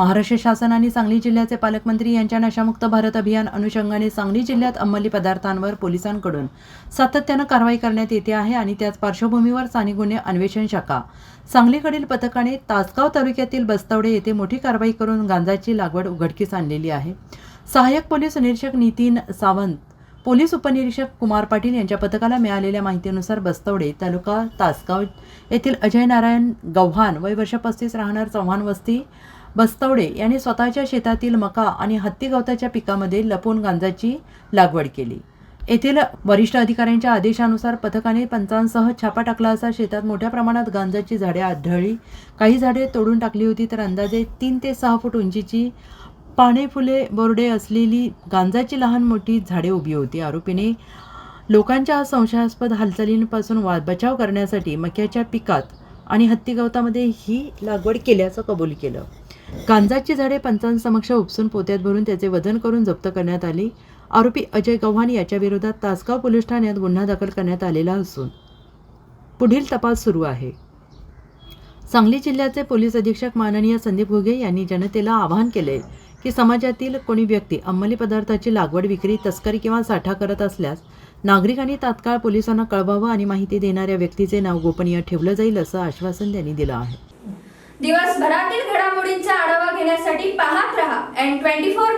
महाराष्ट्र शासन आणि सांगली जिल्ह्याचे पालकमंत्री यांच्या नशामुक्त भारत अभियान अनुषंगाने सांगली जिल्ह्यात अंमली पदार्थांवर पोलिसांकडून सातत्यानं कारवाई करण्यात येते आहे आणि त्याच पार्श्वभूमीवर स्थानिक गुन्हे अन्वेषण शाखा. सांगलीकडील पथकाने तासगाव तालुक्यातील बस्तवडे येथे मोठी कारवाई करून गांजाची लागवड उघडकीस आणलेली आहे. सहाय्यक पोलीस निरीक्षक नितीन सावंत पोलीस उपनिरीक्षक कुमार पाटील यांच्या पथकाला मिळालेल्या माहितीनुसार बस्तवडे तालुका तासगाव येथील अजय नारायण गव्हाण वय वर्ष पस्तीस राहणार चव्हाण वस्ती बस्तवडे यांनी स्वतःच्या शेतातील मका आणि हत्ती गवताच्या पिकामध्ये लपून गांजाची लागवड केली. येथील वरिष्ठ अधिकाऱ्यांच्या आदेशानुसार पथकाने पंचांसह छापा टाकला असा शेतात मोठ्या प्रमाणात गांजाची झाडे आढळली. काही झाडे तोडून टाकली होती तर अंदाजे तीन ते सहा फूट उंचीची पाने फुले बोर्डे असलेली गांजाची लहान मोठी झाडे उभी होती. आरोपीने लोकांच्या संशयास्पद हालचालींपासून वा बचाव करण्यासाठी मक्याच्या पिकात आणि हत्ती गवतामध्ये ही लागवड केल्याचं कबूल केलं. गांजाची झाडे पंचांसमक्ष उपसून पोत्यात भरून त्याचे वजन करून जप्त करण्यात आली. आरोपी अजय गव्हाण याच्या विरोधात तासगाव पोलीस ठाण्यात गुन्हा दाखल करण्यात आलेला असून पुढील तपास सुरू आहे. सांगली जिल्ह्याचे पोलीस अधीक्षक माननीय संदीप घुगे यांनी जनतेला आवाहन केले की समाजातील कोणी व्यक्ती अंमली पदार्थाची लागवड विक्री तस्करी किंवा साठा करत असल्यास नागरिकांनी तात्काळ पोलिसांना कळवावं आणि माहिती देणाऱ्या व्यक्तीचे नाव गोपनीय ठेवलं जाईल असं आश्वासन त्यांनी दिलं आहे. दिवसभरातील घडामोडींचा आढावा पाहत रहा. N twenty four